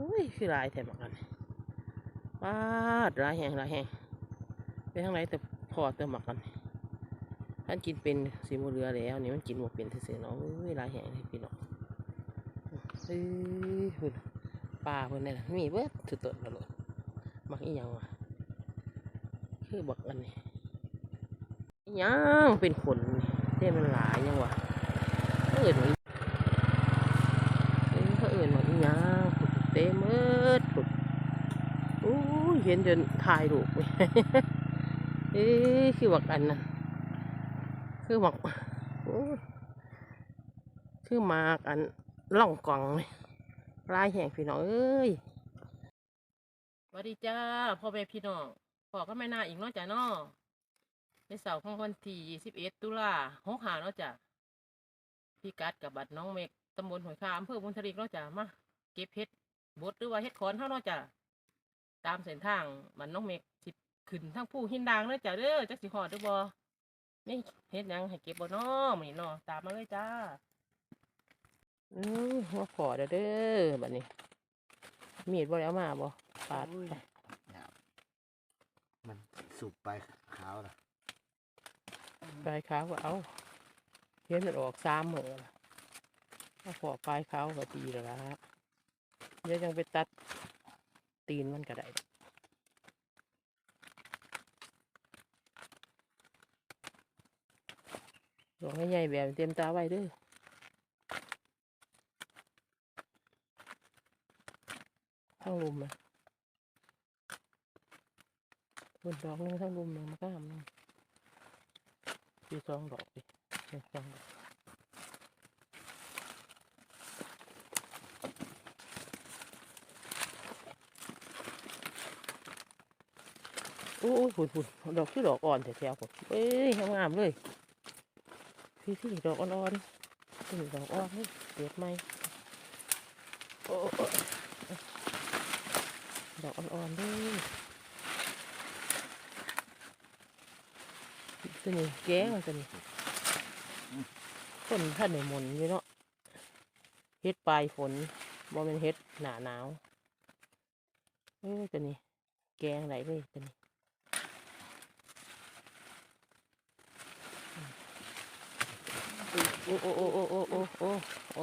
อ้ยคือหลายแถมกันปาดหลายแหงหลายแหงไปทางไหนแต่พอเติมหมักกันท่านกินเป็นสีมเรือแล้วนี่มันกินหมดเป็นเสียๆเนาะเอ้ยลายแหงเลยพี่น้องเอ้ยพุ่นปลาเพิ่นนี่ละมีเบิดสุดต้นมาเลยมักอีหยังวะคือบักอันนี้ยังเป็นขนเต้มันหลายยังวะเอิ้นว่า เอ้ยเขาเอื่นว่าอีหยังผุดเต็มเอิดผุดโอ้ย เห็นจนถ่ายรูปเว้ยเอ้ยคือบักอันนั้นคือบักโอ้คือหมากอันล่องกล่องเลยลายแห่งพี่น้องเอ้ยสวัสดีจ้าพ่อแม่พี่น้องพ่อก็ไม่น่าอีกนาะจ้ะเนาะในเสาร์ของวันที่21ตุลาหกหานาะจ้ะพี่กัดกับบัดน้องเมกตำบลหอยคาอำเภอบุญทริกนาะจ้ะมาเก็บเห็ดบดหรือว่าเห็ดขอนเท่านาะจ้ะ ตามเส้นทางมันน้องเมกสิขึ้นทั้งผู้หินดางเนาะจ้ะเด้อจักสิหอดหรือบ่นี่เห็ดหยังให้เก็บบ่เนาะมื้อนี้เนาะตามมาเลยจ้าอือว่าขอเด้อเด้อบัดนี้ มีดบ่ได้เอามาบ่ปาดโอ้ยไปหยาบมันสุกไปขาวนะปลายขาวก็เอาเห็นมันออกสามมื้อละเอาขอปลายขาวก็ดีแล้วละเดี๋ยวยังไปตัด ตีนมันก็ได้ดอกใหญ่แบบเต็มตาไว้ด้อทั้งลุมนะคนดอกหนึงทั้งลุมหนึ่งมันก็ทำนึงปีสองดอกดิสองดอก โอ้ยหุ่นหุ่นดอกที่ดอกอ่อนแถวๆผมเอ้ยงามเลยพี่พี่ดอกอ่อนๆนี่ดอกอ่อนนี่เปียกไหมโอ้ดอกอ่อนๆเลยตัวนี้แก้มันตัวนี้คนท่านในมนอยู่เนาะเฮ็ดปลายฝนบ่เป็นเฮ็ดหนาหนาวเออตัวนี้แกงไหนเลยตัวนี้ โอ้โอ้โอ้โอ้โอ้โอ้โอ้โอ้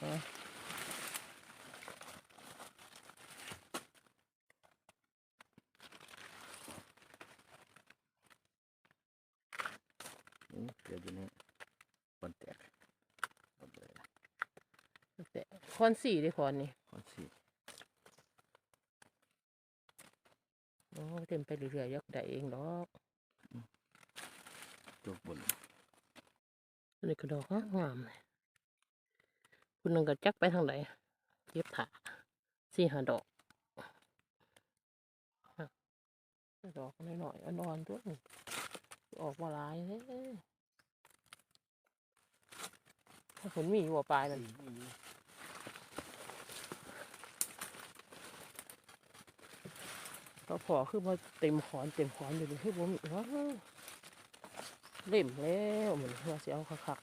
เออเกิดอยู่นี่คนแตกหมดเลยนะแต่คอนสี่ได้คอนนี่คอนสีโอ้เต็มไปเรื่อยๆยกได้เองดอก ตัวบน อันนี้ก็ดอกงามเลยคุณนึงก็จักไปทางไหนเก็บถาสี่ห้าดอกฮะดอกน้อยๆอ่อนๆตัวนี้ออกมาหลายเลยถ้าผลมีหัวปลายนั่นก็พอคือว่าเต็มขอนเต็มขอนอยู่เลยคือผมว้าว เล่มแล้วเหมือนว่าสิเอาคัก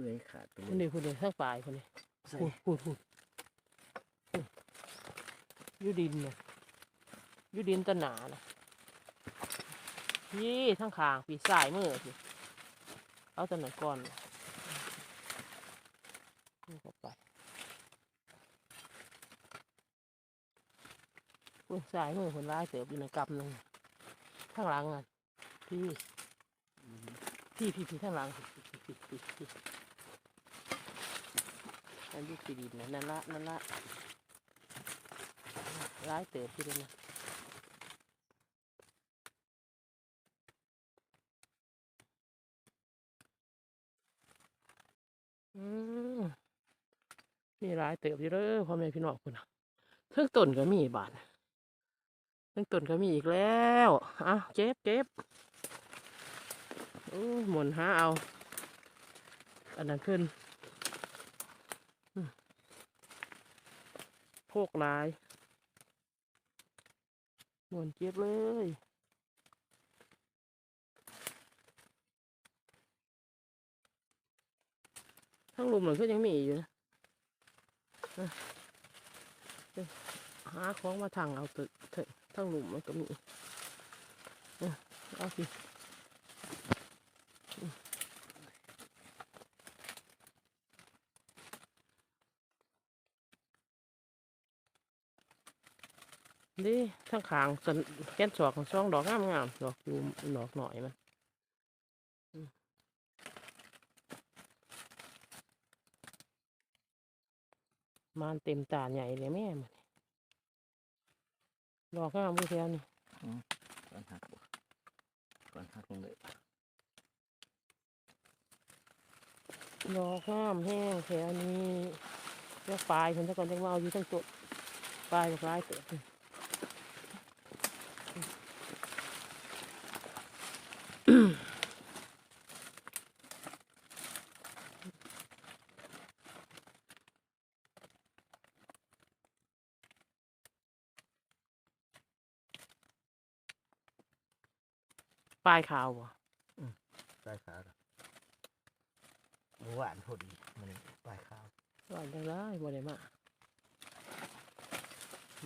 เลื่อยขาดไปๆเลคนยนี้คนนี้ทั้งปลายคนนี้ใส่พูดพูดพูดพูดอยู่ดินเนี่ยอยู่ดินตะหนานะยี่ทั้งขางปีสายมือสิเอาแตะหนังก่อนน่ะนี่ก็ไป พูดสายมือคนร้ายเสืออยู่ในกำหนึ่งข้างหลังอะพี่พี่พี่พี่ข้างหลังนั่นลูกสีดินนะนั่นละนั่นละร้ายเติบพี่เลยนะอืมมีร้ายเติบอยู่เด้อพ่อแม่พี่น้องคุณนะเทิงต้นก็มีบาท เทิงต้นก็มีอีกแล้วอะเก็บเก็บโอ้หมุนหาเอา อันนั้นขึ้นโพกลาย หมุนเจ็บเลยทั้งลุมเหมือนก็ยังมีอยู่นะหาของมาทางเอาเถอะเถอะ ทั้งหลุมมันก็มีเอาสิอืมนี่ทั้งขางสันแก้นสอกของช่องดอกงามๆดอกยูดอกหน่อยมันมานเต็มตาใหญ่เลยแม่มัน ดอกงามผู้แถวนี่ก่อนหักบ่ก่อนหักลงเลยดอกงามแห้งแถวนี้แล้วปลายเพิ่นถ้าก่อนจะมาเอาอยู่ทั้งต้นปลายกับปลายเติบ ปลายขาวบ่ปลายขาวหวานพอดีมันปลายขาวว่าได้ไรบ่ได้มา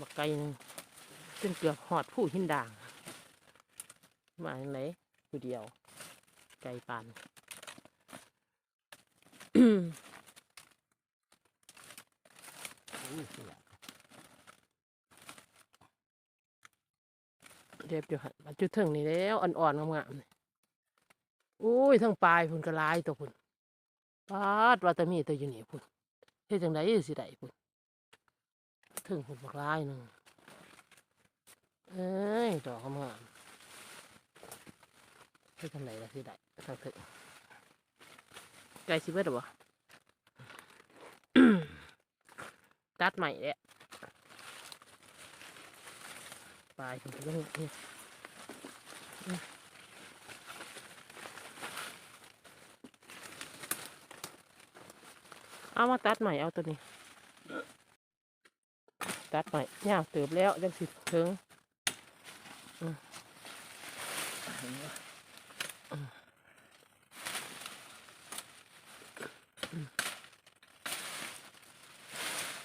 บักไก่หนึงจนเกือบหอดผู้หินด่าง มาอย่างไรผู้เดียว ไก่ปานอุ้ยเสีย เรียบอยู่หันมาจุดถึงนี่แล้วอ่อนๆงามๆอุ้ยทั้งปลายพุ่นก็หลายตัวพุ่นปาดว่าแต่มีตัวอยู่นี่พุ่นเฮ็ดจังไดสิได้พุ่นถึงพุ่นบักลายหนึงเอ้ยดอกงามเฮ็ดจังไดล่ะสิได้ทางถึงไก่สิเบิดบ่ตัดใหม่แหละ ปลายพุ่นก็ต้องนี่เอามาตัดใหม่เอาตัวนี้ ตัดใหม่ยาวเติบแล้วจังสิถึง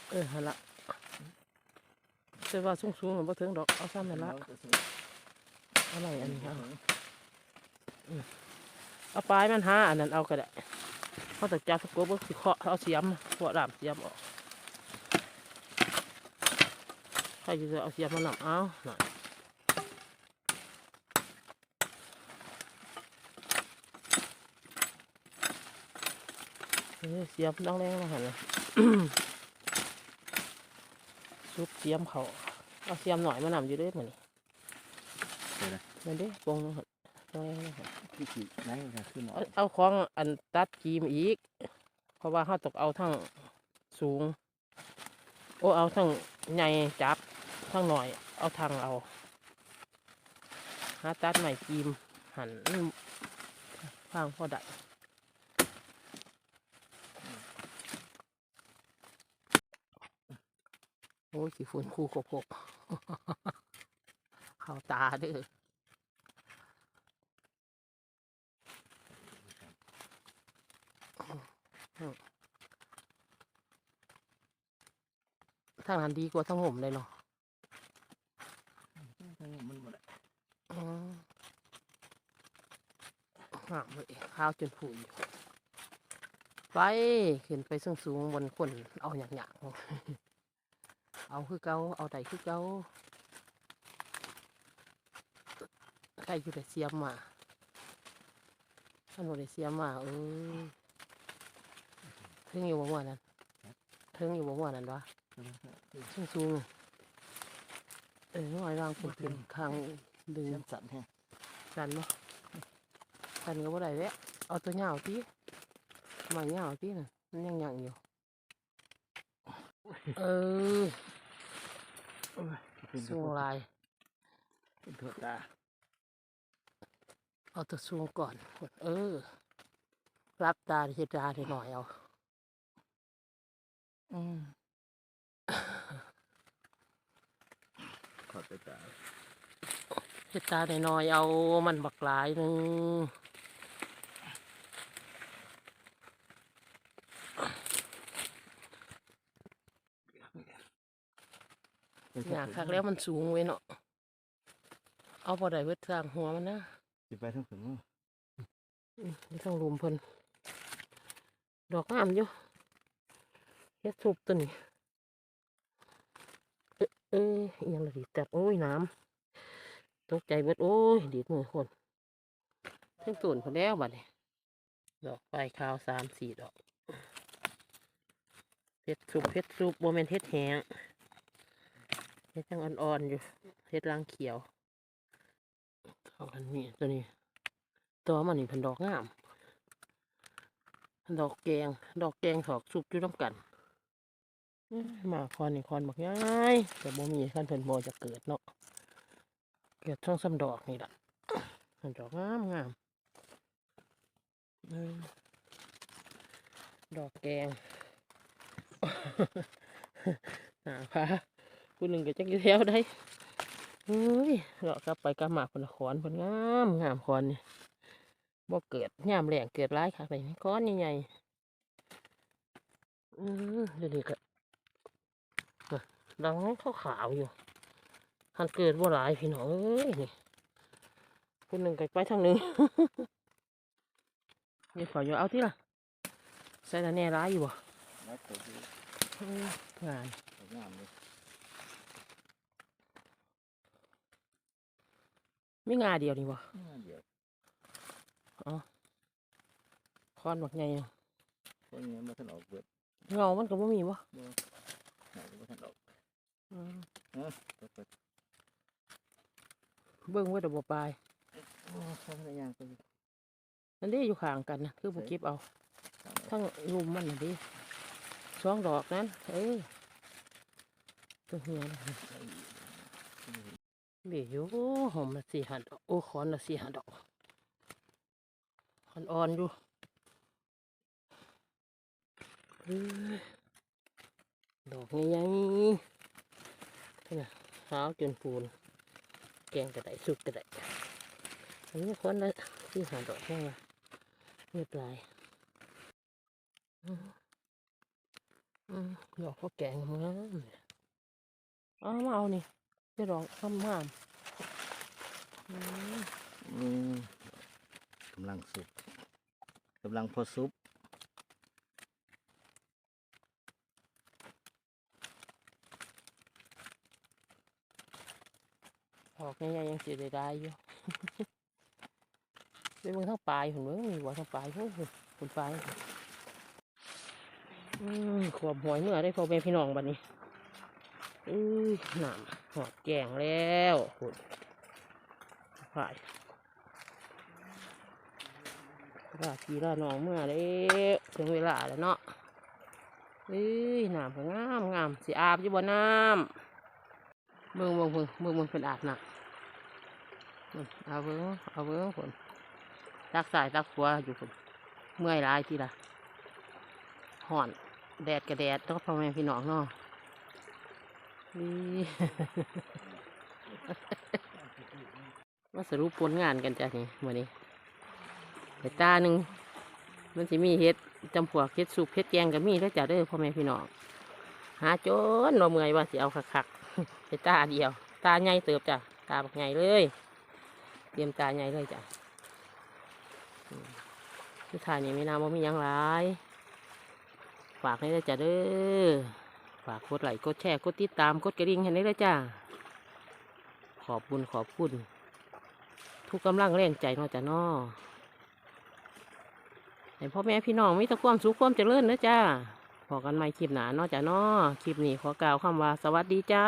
เออฮะละ แต่ว่าสูงสูงๆมันบ่ถึงดอกเอาซ้ำนั่นละเอาไหนอันนี้เอาเอาปลายมันหาอันนั้นเอาก็ได้เขาแต่จับสกูบสิเคาะเอาเสียมพวดามเสียมออกใครจะเอาเสียมมาหนักเอาหน่อยเสียมต้องแรงมาหันเลย ซุปเสียมเขาเอาเสียมหน่อยมานำอยู่เด้วยมันนี่เดี๋ยวนะมันเด้ปงหันต้องแรงมาหันพี่ขีดไหนจะขึ้นหน่อเอายเอาของอันตัดกีมอีก เพราะว่าเขาตกเอาทั้งสูง โอ้เอาทั้งใหญ่จับทั้งหน่อย เอาทางเอาหาตัดใหม่กีมหันข้างพอได้ โอ้ยขี้ฝุ่นคู่กบกเข้าตาเด้อทางนั้นดีกว่าทั้งห่มเลยเนาะมันหมดอืมงามเลยข้าวจนผุยไป ขึ้นไปสูงสูงๆบนคนเอาอย่างอย่างๆ เอาคือเกาเอาใดคือเกาใครอยู่แต่เสียมมาท่านบอกได้เสียมมาเออถึงอยู่บ่ม่วนนั้นถึงอยู่บ่ม่วนนั้นวะสูงสูงๆเออน้อยวางเป็นเป็นข้างดึงเสียมสั่นแฮะสันเนาะสันก็บ่ได้แล้วเอาตัวเหยาวที่มาเหยาวที่น่ะมันยังยังอยู่ เออ สูงหลายตัวตา เอาตัวสูงก่อน เออ รับตาเฮ็ดตาได้หน่อยเอา อืมขอดตัวตาเฮ็ดตาได้หน่อยเอา มันบักหลายหนึง หยาคักแล้วมันสูงไว้เนาะเอาพอได้เวทสร้างหัวมันนะสิไปทั้งถึงว่าอืมไม่ต้องรุมเพิ่นดอกงามอยู่เฮ็ดสุบตัวนี้เอ้ยเอ้ยอิหยังละดีแต่โอ้ยน้ำตกใจเบิดโอ้ยดีดมือคนเพิ่งตุ่นพอแล้วบัดนี้ดอกไฟขาวสามสี่ดอกเฮ็ดสุบเฮ็ดสุบโมเมนเฮ็ดแห้ง เฮ็ดยังอ่อนๆอยู่เฮ็ดรังเขียวเข้ากันนี่ตัวนี้ ตัวมันนี่เป็นดอกงามดอกแกง ดอกแกงถอกซุปอยู่น้ำกันอื้อหมาคอนนี่คอนบักง่ายแต่บ่มีขั้นเพิ่นบ่จะเกิดเนาะเกิดช่องซ้ำดอกนี่ล่ะมันดอกงามงามอืมดอกแกงหนาพา ผู้หนึ่งก็จักอยู่แถวได้เฮ้ยเลาะกลับไปกลับมาคนละขอนคนงามงามคอนนี่บ่เกิดยามแรงเกิดร้ายค่ะไปก้อนใหญ่ๆอือเดี๋ยวนี้ก็น่ะดังขาวขาวๆอยู่หันเกิดบ่หลายพี่น้องเอ้ยนี่คนหนึ่งก็ไปทางหนึ่งนี่ขออยู่เอาที่ล่ะใส่ละแน่ร้ายอยู่บ่แล้วตัวที่อืองานสวยงามเลย ไม่งาเดียวนี่บ่งามเดียวคอนบักใหญ่พวกนี้มาทันออกเบิดเงามันก็บ่มีบ่หน่อยก็มาทันออกอืมก็เปิดเบิ่งไว้แต่บ่ปลายโอ้เขาพยายามไปนั่นเด้อยู่ข้างกันนะคือบ่เก็บเอา ทั้งลุมมันน่ะดิสองดอกนั้น เออตัวเฮียนะ เบี้ยอยู่หอมละสี่หันดอกโอ้ขอนละสี่หันดอกอนอ่อนอยู่เอ้ยดอกใหญ่ๆนี่นะหาวจนปูน แกงกระไดสุกกระไดอันนี้ขอนละสี่หันดอกแค่ไหมไม่ปลายอืมอืมดอกเขาแกงงามเลยเอมาเอานี่ จะดอกงามงามอืมอืมกำลังสุกกำลังพอซุปดอกใหญ่ๆยังสิได้ได้อยู่ไปเมืองทั้งปลายหุ่นเมืองมีบ่ทั้งปลายหุ่นหุ่นปลายอืมขวบหวยเมื่อได้พอเป็นพี่น้องบัดนี้ อือหนามหอดแกงแล้วหุ่นปลายรากีราน้องเมื่อแล้วถึงเวลาแล้วเนาะเอ้ยน้ำก็งามงามสิอาบอยู่บ่น้ำเบิ่งเบิ่งเบิ่งเบิ่งมันเป็นอาบน้ำอืมเอาเบิ่งเอาเบิ่งผลตักสายตักขวาอยู่ผลเมื่อยหลายทีละห่อนแดดกับแดดต้องพ่อแม่พี่น้องเนาะ นี่มาสรุปผลงานกันจ้ะนี่มื่อนี้เห็ดตาหนึ่งมันสิมีเห็ดจำพวกเห็ดสุกเห็ดแกงก็มีแล้วจ้ะเด้อพ่อแม่พี่น้องหาจนเราเมื่อยว่าสิเอาคักๆเห็ดตาเดียว ตาใหญ่เติบจ้ะตาบักใหญ่เลย เตรียมตาใหญ่เลยจ้ะอืมสุดท้ายนี่ไม่นาว่ามียังหลายฝากให้ได้จ้ะเด้อ ฝากกดไลค์กดแชร์กดติดตามกดกระดิ่งให้ได้เลยจ้า ขอบคุณขอบคุณ ทุกกำลังแรงใจนอจ้ะเนอให้พ่อแม่พี่น้องมีแต่ความสุขความเจริญนะจ้าพอกันใหม่คลิปหนานอจ้ะเนอคลิปนี้ขอกล่าวคำว่าสวัสดีจ้า